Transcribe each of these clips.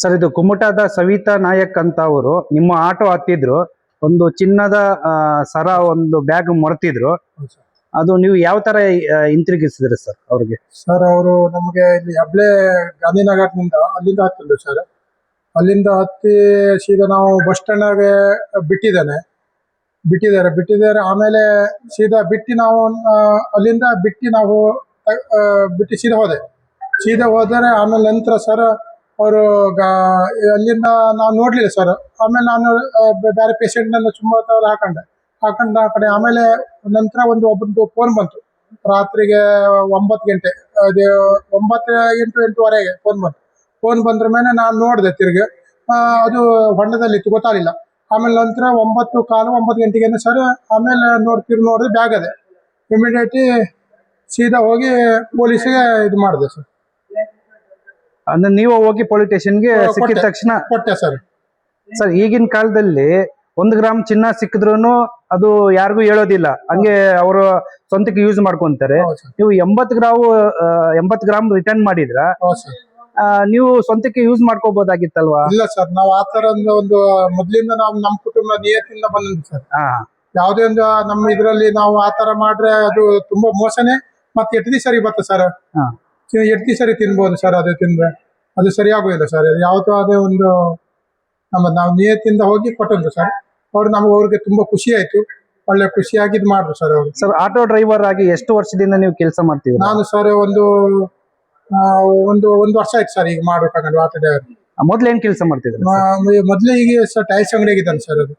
Sir ಇದು ಕುಮಟಾದ ಸವಿತಾ ನಾಯಕ್ ಅಂತ ಅವರು ನಿಮ್ಮ ಆಟೋ ಹತ್ತಿದ್ರು. ಒಂದು ಚಿನ್ನದ ಸರ ಒಂದು ಬ್ಯಾಗ್ ಮರೆತಿದ್ರು. ಅದು ನೀವು ಯಾವ ತರ ಹಿಂತಿರುಗಿಸಿದ್ರಿ ಸರ್ ಅವ್ರಿಗೆ? ಸರ್ ಅವರು ನಮಗೆ ಇಲ್ಲಿ ಹೆಬ್ಳೆ ಗಾಂಧಿನಗರದಿಂದ ಅಲ್ಲಿಂದ ಹತ್ತಿದ್ರು ಸರ್. ಅಲ್ಲಿಂದ ಹತ್ತಿ ಸೀದಾ ನಾವು ಬಸ್ ಸ್ಟ್ಯಾಂಡಾಗೆ ಬಿಟ್ಟಿದ್ದೇನೆ. ಬಿಟ್ಟಿದ್ದಾರೆ. ಬಿಟ್ಟಿದ್ದಾರೆ. ಆಮೇಲೆ ಸೀದಾ ಬಿಟ್ಟು ನಾವು ಅಲ್ಲಿಂದ ಬಿಟ್ಟು ನಾವು ಬಿಟ್ಟು ಸೀದಾ ಹೋದೆ. ಸೀದಾ ಹೋದರೆ ಆಮೇಲೆ ನಂತರ ಸರ್ ಅವರು ಅಲ್ಲಿಂದ ನಾವು ನೋಡ್ಲಿಲ್ಲ ಸರ್ ಆಮೇಲೆ ನಾನು ಬೇರೆ ಪೇಷಂಟ್ನೆಲ್ಲ ತುಂಬ ತವರ ಹಾಕೊಂಡೆ. ಹಾಕೊಂಡ ಕಡೆ ಆಮೇಲೆ ನಂತರ ಒಂದು ಒಬ್ಬರದ್ದು ಫೋನ್ ಬಂತು. ರಾತ್ರಿಗೆ ಒಂಬತ್ತು ಗಂಟೆ, ಅದು ಒಂಬತ್ತು ಎಂಟು, ಎಂಟುವರೆಗೆ ಫೋನ್ ಬಂತು. ಫೋನ್ ಬಂದ್ರ ಮೇಲೆ ನಾನು ನೋಡಿದೆ ತಿರುಗಿ. ಅದು ಹೊಂಡದಲ್ಲಿತ್ತು ಗೊತ್ತಾಗಲಿಲ್ಲ. ಆಮೇಲೆ ನಂತರ ಒಂಬತ್ತು ಕಾಲು, ಒಂಬತ್ತು ಗಂಟೆಗೆ ಸರ್ ಆಮೇಲೆ ನೋಡಿ, ತಿರ್ಗಿ ನೋಡಿದ್ರೆ ಬ್ಯಾಗ್ ಅದೇ. ಇಮಿಡಿಯೇಟ್ಲಿ ಸೀದಾ ಹೋಗಿ ಪೊಲೀಸಿಗೆ ಇದು ಮಾಡಿದೆ ಸರ್ ಅಂದ್ರೆ ನೀವು ಹೋಗಿ ಹಾ, ಸಿಕ್ಕಿದ ತಕ್ಷಣ ಕೊಟ್ಟೆ ಸರ್. ಸರ್ ಈಗಿನ ಕಾಲದಲ್ಲಿ ಒಂದು ಗ್ರಾಮ್ ಚಿನ್ನ ಸಿಕ್ಕಿದ್ರು ಅದು ಯಾರಿಗೂ ಹೇಳೋದಿಲ್ಲ. ಹಂಗೆ ಅವರು ಸ್ವಂತಕ್ಕೆ ಯೂಸ್ ಮಾಡ್ಕೊಂತಾರೆ. ನೀವು ಎಂಬತ್ ಗ್ರಾಮ್ ಎಂಬತ್ತು ಗ್ರಾಮ್ ರಿಟರ್ನ್ ಮಾಡಿದ್ರ? ನೀವು ಸ್ವಂತಕ್ಕೆ ಯೂಸ್ ಮಾಡ್ಕೋಬಹುದಾಗಿತ್ತಲ್ವಾ ಇಲ್ಲ ಸರ್ ನಾವು ಆ ತರ ಒಂದು ಮೊದ್ಲಿಂದ ನಾವು ನಮ್ಮ ಕುಟುಂಬ ನಿಯತ್ತಿಂದ ಬಂದಿದ್ದು ಸರ್. ಯಾವುದೇ ಒಂದು ನಮ್ಮ ಇದರಲ್ಲಿ ನಾವು ಆ ತರ ಮಾಡ್ರೆ ಅದು ತುಂಬಾ ಮೋಸನೆ ಮತ್ತೆ ಎಟ್ಟಿ ಸರಿ ಬರ್ತದೆ ಸರ್. ಹಾ. ಎಟ್ಟಿ ಸರಿ ತಿನ್ಬೋದು ಸರ್ ಅದು ತಿಂದ್ರೆ. ಅದು ಸರಿಯಾಗೋದಿಲ್ಲ ಸರ್ ಅದು ಯಾವತ್ತೂ ಅದೇ ಒಂದು ನಮ್ಮ ನಾವು ನಿಯತ್ತಿಂದ ಹೋಗಿ ಕೊಟ್ಟದ್ದು ಸರ್ ಅವ್ರು ನಮ್ಗೆ ಅವ್ರಿಗೆ ತುಂಬಾ ಖುಷಿ ಆಯ್ತು. ಒಳ್ಳೆ ಖುಷಿಯಾಗಿ ಇದು ಮಾಡ್ರು ಸರ್ ಅವರು. ಸರ್ ಆಟೋ ಡ್ರೈವರ್ ಆಗಿ ಎಷ್ಟು ವರ್ಷದಿಂದ ನೀವು ಕೆಲಸ ಮಾಡ್ತೀವಿ ನಾನು ಸರ್ ಒಂದು ಆ, ಒಂದು ಒಂದು ವರ್ಷ ಆಯ್ತು ಸರ್ ಈಗ ಮಾಡ್ಬೇಕಾಗಲ್ಲ ಆಟೋ ಡ್ರೈವರ್ ಮೊದ್ಲು ಏನ್ ಕೆಲಸ ಮಾಡ್ತಿದ್ರಿ ಮೊದಲು ಈಗ ಸರ್ ಟೈಲ್ಸ್ ಅಂಗಡಿಯಾಗಿದ್ದಾನೆ ಸರ್ ಅದು.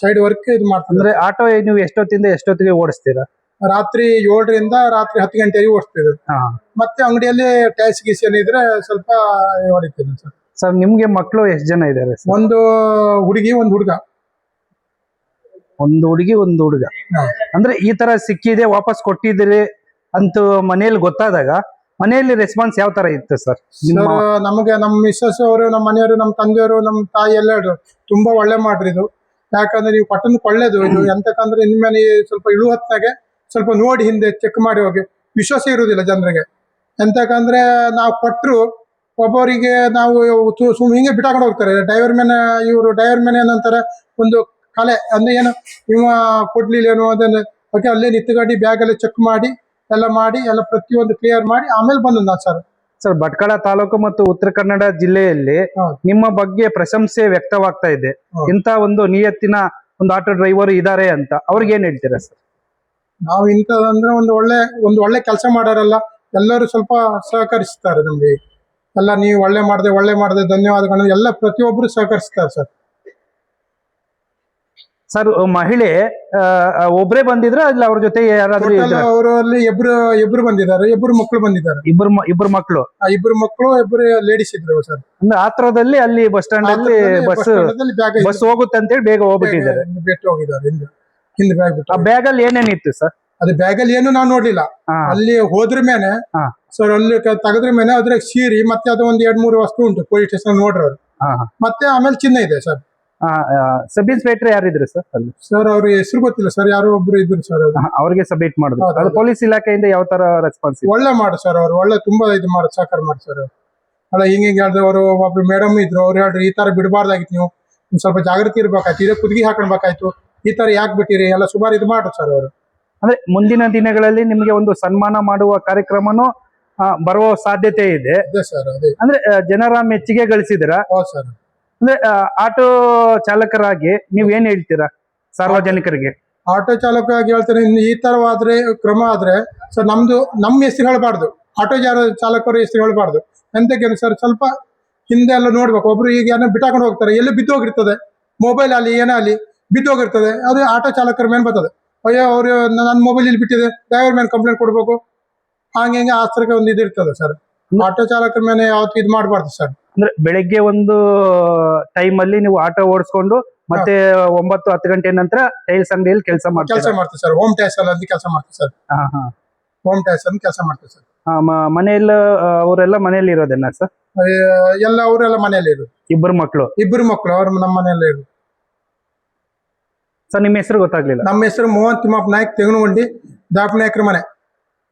ಸೈಡ್ ವರ್ಕ್ ಇದು ಮಾಡ್ತಾರೆ ಅಂದ್ರೆ ಆಟೋ ನೀವು ಎಷ್ಟೊತ್ತಿಂದ ಎಷ್ಟೊತ್ತಿಗೆ ಓಡಿಸ್ತೀರಾ? ರಾತ್ರಿ ಏಳರಿಂದ ರಾತ್ರಿ ಹತ್ತು ಗಂಟೆಗೆ ಓಡಿಸ್ತಿದ್ರು. ಮತ್ತೆ ಅಂಗಡಿಯಲ್ಲಿ ಟೈಲ್ಸ್ ಗೀಸ್ ಏನಿದ್ರೆ ಸ್ವಲ್ಪ ಹೊಡಿತೀನಿ ಸರ್. ಸರ್ ನಿಮ್ಗೆ ಮಕ್ಕಳು ಎಷ್ಟು ಜನ ಇದ್ದಾರೆ ಒಂದು ಹುಡುಗಿ ಒಂದು ಹುಡುಗ. ಒಂದು ಹುಡುಗಿ ಒಂದು ಹುಡುಗ. ಅಂದ್ರೆ ಈ ತರ ಸಿಕ್ಕಿದೆ ವಾಪಸ್ ಕೊಟ್ಟಿದ್ದೀರಿ ಅಂತ ಮನೆಯಲ್ಲಿ ಗೊತ್ತಾದಾಗ ಮನೆಯಲ್ಲಿ ರೆಸ್ಪಾನ್ಸ್ ಯಾವ ತರ ಇತ್ತು ಸರ್? ನಮಗೆ ನಮ್ಮ ಮಿಸ್ಸಸ್ ಅವರು ನಮ್ಮ ಮನೆಯವರು ನಮ್ಮ ತಂದೆಯವರು ನಮ್ಮ ತಾಯಿ ಎಲ್ಲ ತುಂಬಾ ಒಳ್ಳೆ ಮಾಡ್ರಿ ಇದು ಯಾಕಂದ್ರೆ ನೀವು ಪಟ್ಟಣಕ್ಕೆ ಒಳ್ಳೇದು. ಇದು ಎಂತಕ್ಕಂದ್ರೆ ಇನ್ಮೇಲೆ ಸ್ವಲ್ಪ ಇಳು ಹೊತ್ತಾಗೆ ಸ್ವಲ್ಪ ನೋಡಿ ಹಿಂದೆ ಚೆಕ್ ಮಾಡಿ ಹೋಗಿ. ವಿಶ್ವಾಸ ಇರುವುದಿಲ್ಲ ಜನರಿಗೆ. ಎಂತಕ್ಕಂದ್ರೆ ನಾವು ಕೊಟ್ಟರು ಒಬ್ಬರಿಗೆ ನಾವು ಸುಮ್ಮನೆ ಸುಮ್ ಹಿಂಗೆ ಬಿಟ್ಟಾಕೊಂಡು ಹೋಗ್ತಾರೆ. ಡ್ರೈವರ್ ಮ್ಯಾನ್ ಇವರು ಡ್ರೈವರ್ ಮ್ಯಾನ್ ಏನಂತಾರೆ ಒಂದು ಕಲೆ. ಅಂದ್ರೆ ಏನು? ಇವ ಕೊಡ್ಲಿಲ್ಲ ಏನೋ ಅದನ್ನ. ಓಕೆ ಅಲ್ಲೇ ನಿಂತುಗಡಿ ಬ್ಯಾಗ್ ಎಲ್ಲ ಚೆಕ್ ಮಾಡಿ ಎಲ್ಲ ಮಾಡಿ ಎಲ್ಲ ಪ್ರತಿಯೊಂದು ಕ್ಲಿಯರ್ ಮಾಡಿ ಆಮೇಲೆ ಬಂದ ನಾ ಸರ್ ಸರ್ ಭಟ್ಕಳ ತಾಲೂಕು ಮತ್ತು ಉತ್ತರ ಕನ್ನಡ ಜಿಲ್ಲೆಯಲ್ಲಿ ನಿಮ್ಮ ಬಗ್ಗೆ ಪ್ರಶಂಸೆ ವ್ಯಕ್ತವಾಗ್ತಾ ಇದೆ. ಇಂತ ಒಂದು ನಿಯತ್ತಿನ ಒಂದು ಆಟೋ ಡ್ರೈವರ್ ಇದಾರೆ ಅಂತ ಅವ್ರಿಗೆ ಏನ್ ಹೇಳ್ತೀರಾ ಸರ್ ನಾವು ಇಂಥದಂದ್ರೆ ಒಂದು ಒಳ್ಳೆ ಒಂದು ಒಳ್ಳೆ ಕೆಲಸ ಮಾಡೋರಲ್ಲ ಎಲ್ಲರೂ ಸ್ವಲ್ಪ ಸಹಕರಿಸ್ತಾರೆ ನಮ್ಗೆ. ಎಲ್ಲ ನೀವು ಒಳ್ಳೆ ಮಾಡಿದೆ ಒಳ್ಳೆ ಮಾಡಿದೆ ಧನ್ಯವಾದಗಳು ಎಲ್ಲ ಪ್ರತಿಯೊಬ್ಬರು ಸಹಕರಿಸ್ತಾರೆ ಸರ್. ಸರ್ ಮಹಿಳೆ ಒಬ್ರೇ ಬಂದಿದ್ರ ಇಲ್ಲ ಅವ್ರ ಜೊತೆ ಯಾರಾದ್ರೂ ಅವರಲ್ಲಿ ಇಬ್ರು ಇಬ್ರು ಬಂದಿದ್ದಾರೆ ಇಬ್ರು ಮಕ್ಕಳು ಬಂದಿದ್ದಾರೆ. ಇಬ್ರು ಇಬ್ರು ಮಕ್ಕಳು ಆ ಇಬ್ರು ಮಕ್ಕಳು ಇಬ್ರು ಲೇಡೀಸ್ ಇದ್ರು ಸರ್. ಅಂದ್ರೆ ಆತ್ರದಲ್ಲಿ ಅಲ್ಲಿ ಬಸ್ ಸ್ಟ್ಯಾಂಡ್ ಅಲ್ಲಿ ಬಸ್ ಬಸ್ ಹೋಗುತ್ತೆ ಅಂತೇಳಿ ಬೇಗ ಹೋಗ್ಬಿಟ್ಟಿದ್ದಾರೆ. ಬಿಟ್ಟು ಹೋಗಿದ್ದಾರೆ ಹಿಂದೆ ಬ್ಯಾಗ್ ಬಿಟ್ಟು. ಆ ಬ್ಯಾಗ್ ಅಲ್ಲಿ ಏನೇನಿತ್ತು ಸರ್ ಅದು ಬ್ಯಾಗ್ ಅಲ್ಲಿ ಏನು ನಾವು ನೋಡ್ಲಿಲ್ಲ. ಅಲ್ಲಿ ಹೋದ್ರ ಮೇಲೆ ಸರ್ ಅಲ್ಲಿ ತೆಗೆದ್ರ ಮೇಲೆ ಅದ್ರಾಗ ಸೀರಿ ಮತ್ತೆ ಅದು ಒಂದ್ ಎರಡ್ ಮೂರು ವಸ್ತು ಉಂಟು ಪೊಲೀಸ್ ಸ್ಟೇಷನ್ ನೋಡ್ರಿ ಮತ್ತೆ ಆಮೇಲೆ ಚಿನ್ನ ಇದೆ ಸರ್ ಸಬ್ ಇನ್ಸ್ಪೆಕ್ಟರ್ ಯಾರಿದ್ರು ಸರ್ ಅಲ್ಲಿ? ಸರ್ ಅವ್ರ ಹೆಸರು ಗೊತ್ತಿಲ್ಲ ಸರ್ ಯಾರೋ ಒಬ್ರು ಇದ್ರು ಸರ್ ಅವ್ರು. ಅವ್ರಿಗೆ ಸಬ್ಮಿಟ್ ಮಾಡಿದ್ರು ಅದು ಪೊಲೀಸ್ ಇಲಾಖೆಯಿಂದ ಯಾವ ತರ ರೆಸ್ಪಾನ್ಸ್ ಒಳ್ಳೆ ಮಾಡಿ ಸರ್ ಅವ್ರು ಒಳ್ಳೆ ತುಂಬಾ ಇದು ಮಾಡಿ ಸಹಕಾರ ಮಾಡಿ ಸರ್ ಅಲ್ಲ ಹಿಂಗೆ ಹಿಂಗೆ ಹೇಳಿದ್ರು ಅವರು ಒಬ್ರು ಮೇಡಮ್ ಇದ್ರು ಅವ್ರು ಹೇಳ್ರಿ ಈ ತರ ಬಿಡಬಾರ್ದಾಗಿತ್ತು ನೀವು. ನೀವು ಸ್ವಲ್ಪ ಜಾಗೃತಿ ಇರ್ಬೇಕಾಯ್ತು ಇದೇ ಕುದಿಗೆ ಹಾಕೊಳ್ಬೇಕಾಯ್ತು ಈ ತರ ಯಾಕೆ ಬಿಟ್ಟಿರಿ? ಎಲ್ಲ ಸುಮಾರು ಇದು ಮಾಡ್ರಿ ಸರ್ ಅವರು. ಅಂದ್ರೆ ಮುಂದಿನ ದಿನಗಳಲ್ಲಿ ನಿಮಗೆ ಒಂದು ಸನ್ಮಾನ ಮಾಡುವ ಕಾರ್ಯಕ್ರಮನೂ ಬರುವ ಸಾಧ್ಯತೆ ಇದೆ. ಅದೇ ಸರ್ ಅದೇ. ಅಂದ್ರೆ ಆ, ಜನರ ಮೆಚ್ಚುಗೆ ಗಳಿಸಿದ್ರ? ಹೌದು ಸರ್ ಅಂದ್ರೆ ಆ, ಆಟೋ ಚಾಲಕರಾಗಿ ನೀವ್ ಏನ್ ಹೇಳ್ತೀರಾ ಸಾರ್ವಜನಿಕರಿಗೆ? ಆಟೋ ಚಾಲಕರಾಗಿ ಹೇಳ್ತಾರೆ ಇನ್ನು ಈ ತರವಾದ್ರೆ ಕ್ರಮ ಆದ್ರೆ ಸರ್ ನಮ್ದು ನಮ್ಮ ಹೆಸರು ಹೇಳಬಾರ್ದು. ಆಟೋ ಜಾರ ಚಾಲಕರ ಹೆಸರು ಹೇಳಬಾರ್ದು. ಎಂತಕ್ಕೆ ಸರ್ ಸ್ವಲ್ಪ ಹಿಂದೆ ಎಲ್ಲ ನೋಡ್ಬೇಕು. ಒಬ್ರು ಈಗ ಏನೋ ಬಿಟ್ಟಾಕೊಂಡು ಹೋಗ್ತಾರೆ ಎಲ್ಲಿ ಬಿದ್ದೋಗಿರ್ತದೆ? ಮೊಬೈಲ್ ಅಲ್ಲಿ ಏನೇ ಅಲ್ಲಿ? ಬಿದ್ದೋಗಿರ್ತದೆ ಅದು ಆಟೋ ಚಾಲಕರ ಮೇಲೆ ಬರ್ತದೆ. ಅಯ್ಯೋ ಅವ್ರು ನನ್ನ ಮೊಬೈಲ್ ಇಲ್ಲಿ ಬಿಟ್ಟಿದೆ. ಡ್ರೈವರ್ ಮೇಲೆ ಕಂಪ್ಲೇಂಟ್ ಕೊಡ್ಬೇಕು. ಹಂಗೆ ಹಿಂಗೆ ಆಸ್ತ್ರಕ್ಕೆ ಒಂದು ಇದು ಇರ್ತದೆ ಸರ್ ಆಟೋ ಚಾಲಕರ ಮೇಲೆ ಯಾವತ್ತು ಇದು ಮಾಡಬಾರ್ದು ಸರ್ ಅಂದ್ರೆ ಬೆಳಗ್ಗೆ ಒಂದು ಟೈಮ್ ಅಲ್ಲಿ ನೀವು ಆಟೋ ಓಡಿಸ್ಕೊಂಡು ಮತ್ತೆ ಒಂಬತ್ತು ಹತ್ತು ಗಂಟೆ ನಂತರ ಟೈಲ್ಸ್ ಅಂಗಡಿಯಲ್ಲಿ ಕೆಲಸ ಕೆಲಸ ಮಾಡ್ತೀರಾ? ಮಾಡ್ತೀವಿ ಸರ್ ಹೋಮ್ ಟ್ಯಾಸ್ ಅಲ್ಲಿ ಅಂತ ಕೆಲಸ ಮಾಡ್ತೀವಿ ಸರ್ ಹಾ, ಹಾ. ಹೋಮ್ ಟ್ಯಾಸ್ ಅಂತ ಕೆಲಸ ಮಾಡ್ತೀವಿ ಸರ್ ಮನೆಯಲ್ಲ ಅವರೆಲ್ಲ ಮನೆಯಲ್ಲಿ ಇರೋದೇನ ಸರ್ ಎಲ್ಲ ಅವರೆಲ್ಲ ಮನೆಯಲ್ಲಿ ಇರೋದು. ಇಬ್ಬರು ಮಕ್ಕಳು ಇಬ್ಬರು ಮಕ್ಕಳು ಅವ್ರ ನಮ್ಮ ಮನೆಯಲ್ಲೇ ಇರೋದು. ಸರ್ ನಿಮ್ಮ ಹೆಸರು ಗೊತ್ತಾಗ್ಲಿಲ್ಲ. ನಮ್ಮ ಹೆಸರು ಮೋಹನ್ ತಿಮ್ಮಪ್ಪ ನಾಯಕ್ ತೆಂಗನಗುಂಡಿ ದಾಪನಾಯಕರ ಮನೆ.